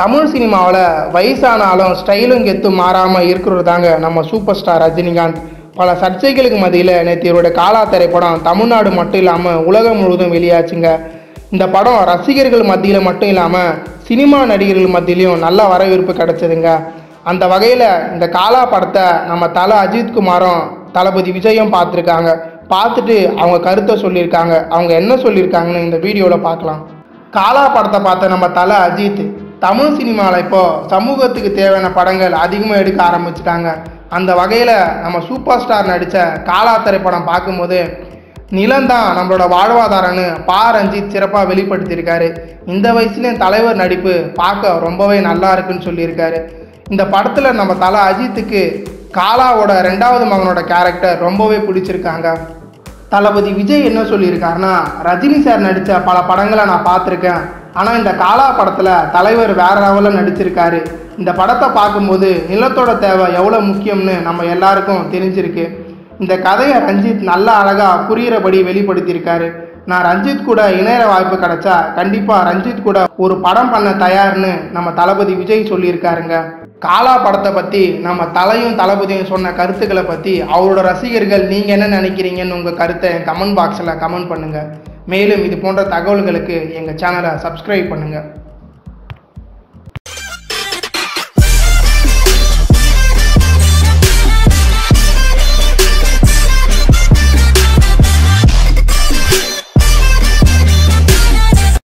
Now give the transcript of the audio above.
தமிழ் சினிமாவில் வயசானாலும் ஸ்டைலும் கெத்தும் மாறாமல் இருக்கிறது தாங்க நம்ம சூப்பர் ஸ்டார் ரஜினிகாந்த். பல சர்ச்சைகளுக்கு மத்தியில் நேற்று இவருடைய காலா திரைப்படம் தமிழ்நாடு மட்டும் இல்லாமல் உலகம் முழுவதும் வெளியாச்சுங்க. இந்த படம் ரசிகர்கள் மத்தியில் மட்டும் இல்லாமல் சினிமா நடிகர்கள் மத்தியிலையும் நல்ல வரவேற்பு கிடச்சிதுங்க. அந்த வகையில் இந்த காலா படத்தை நம்ம தலை அஜித் குமாரும் தளபதி விஜயும் பார்த்துருக்காங்க. பார்த்துட்டு அவங்க கருத்தை சொல்லியிருக்காங்க. அவங்க என்ன சொல்லியிருக்காங்கன்னு இந்த வீடியோவில் பார்க்கலாம். காலா படத்தை பார்த்த நம்ம தலை அஜித் தமிழ் சினிமாவில் இப்போது சமூகத்துக்கு தேவையான படங்கள் அதிகமாக எடுக்க ஆரம்பிச்சிட்டாங்க. அந்த வகையில் நம்ம சூப்பர் ஸ்டார் நடித்த காலா திரைப்படம் பார்க்கும்போது நிலம்தான் நம்மளோட வாழ்வாதாரம்னு பா ரஞ்சித் சிறப்பாக வெளிப்படுத்தியிருக்காரு. இந்த வயசுலேயும் தலைவர் நடிப்பு பார்க்க ரொம்பவே நல்லா இருக்குன்னு சொல்லியிருக்காரு. இந்த படத்தில் நம்ம தலை அஜித்துக்கு காலாவோட ரெண்டாவது மகனோட கேரக்டர் ரொம்பவே பிடிச்சிருக்காங்க. தளபதி விஜய் என்ன சொல்லியிருக்காருன்னா ரஜினி சார் நடித்த பல படங்களை நான் பார்த்துருக்கேன். ஆனால் இந்த காலா படத்தில் தலைவர் வேற லெவலில் நடிச்சிருக்காரு. இந்த படத்தை பார்க்கும்போது நிலத்தோட தேவை எவ்வளோ முக்கியம்னு நம்ம எல்லாருக்கும் தெரிஞ்சிருக்கு. இந்த கதையை ரஞ்சித் நல்ல அழகாக புரிகிறபடி வெளிப்படுத்தியிருக்காரு. நான் ரஞ்சித் கூட இணையற வாய்ப்பு கிடைச்சா கண்டிப்பாக ரஞ்சித் கூட ஒரு படம் பண்ண தயார்னு நம்ம தளபதி விஜய் சொல்லியிருக்காருங்க. காலா படத்தை பற்றி நம்ம தலையும் தளபதியும் சொன்ன கருத்துக்களை பற்றி அவரோட ரசிகர்கள் நீங்கள் என்ன நினைக்கிறீங்கன்னு உங்கள் கருத்தை கமெண்ட் பாக்ஸில் கமெண்ட் பண்ணுங்கள் மேலும் இது போன்ற தகவல்களுக்கு எங்கள் சேனலை சப்ஸ்கிரைப் பண்ணுங்கள்